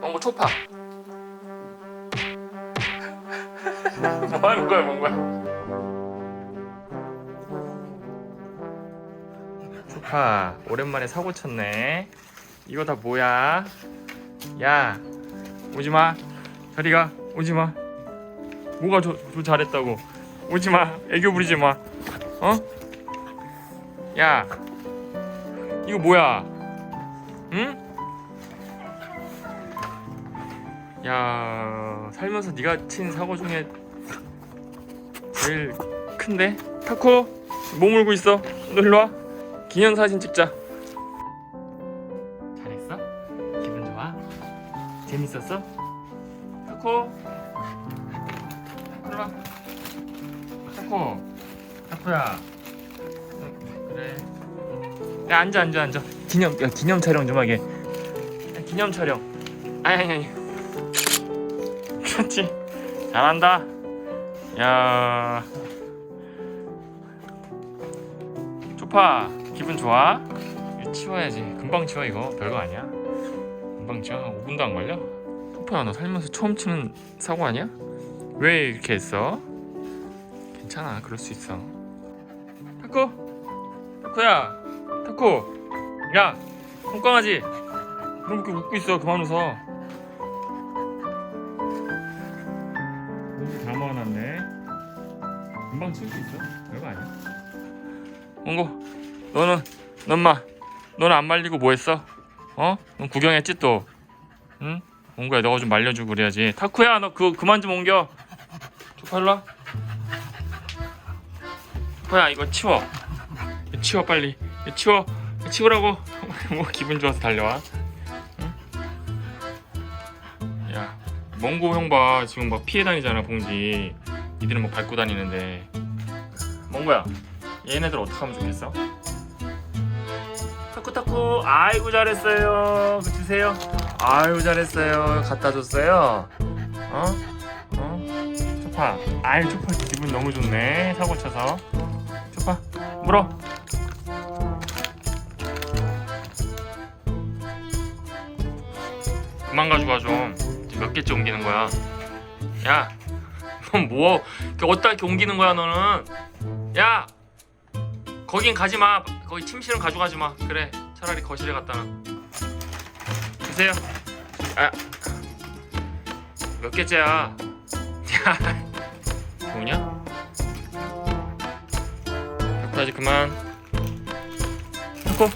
멍고 초파. 뭐 하는 거야, 멍고야? 초파, 오랜만에 사고 쳤네. 이거 다 뭐야? 야, 오지 마. 저리 가. 오지 마. 뭐가 저, 저 잘했다고? 오지 마. 애교 부리지 마. 어? 야, 이거 뭐야? 응? 야, 살면서 네가 친 사고 중에 제일 큰데? 타코, 뭐 물고 있어? 너 일로 와. 기념 사진 찍자. 잘했어? 기분 좋아? 재밌었어? 타코, 일로 와. 타코, 타코야. 응, 그래. 야 앉아 앉아 앉아. 기념 야, 기념 촬영 좀 하게. 야, 기념 촬영. 아니 아니 아니. 그렇지. 잘한다. 야. 초파 기분 좋아? 치워야지. 금방 치워 이거 별거 아니야. 금방 치워. 한 5분도 안 걸려. 초파야 너 살면서 처음 치는 사고 아니야? 왜 이렇게 했어? 괜찮아 그럴 수 있어. 타코 타코야 타코 야 콩강아지 너 이렇게 웃고 있어 그만 웃어 다 모아놨네. 금방 칠 수 있어 별거 아니야. 몽고 너는 넌 마 너는 안 말리고 뭐 했어? 어? 넌 구경했지 또? 응? 몽고야 너가 좀 말려주고 그래야지. 타코야 너 그거 그만 좀 옮겨. 쪽팔라? 타코야 이거 치워. 치워 빨리. 치워. 치우라고. 뭐 기분 좋아서 달려와 몽고 형 봐. 지금 막 피해 다니잖아 봉지. 니들은 뭐 밟고 다니는데. 몽고야 얘네들 어떻게 하면 좋겠어? 타쿠타쿠 아이고 잘했어요. 그 주세요. 아이고 잘했어요. 갖다 줬어요. 어? 어? 초파. 아이 초파. 기분 너무 좋네. 사고 쳐서. 초파 물어. 그만 가져가 좀. 몇 개째 옮기는 거야? 야, 넌 뭐? 어디다 이렇게 옮기는 거야 너는? 야, 거긴 가지 마. 거기 침실은 가져가지 마. 그래, 차라리 거실에 갖다 놔. 주세요. 아, 몇 개째야? 야? 자꾸 하지 그만. 자꾸.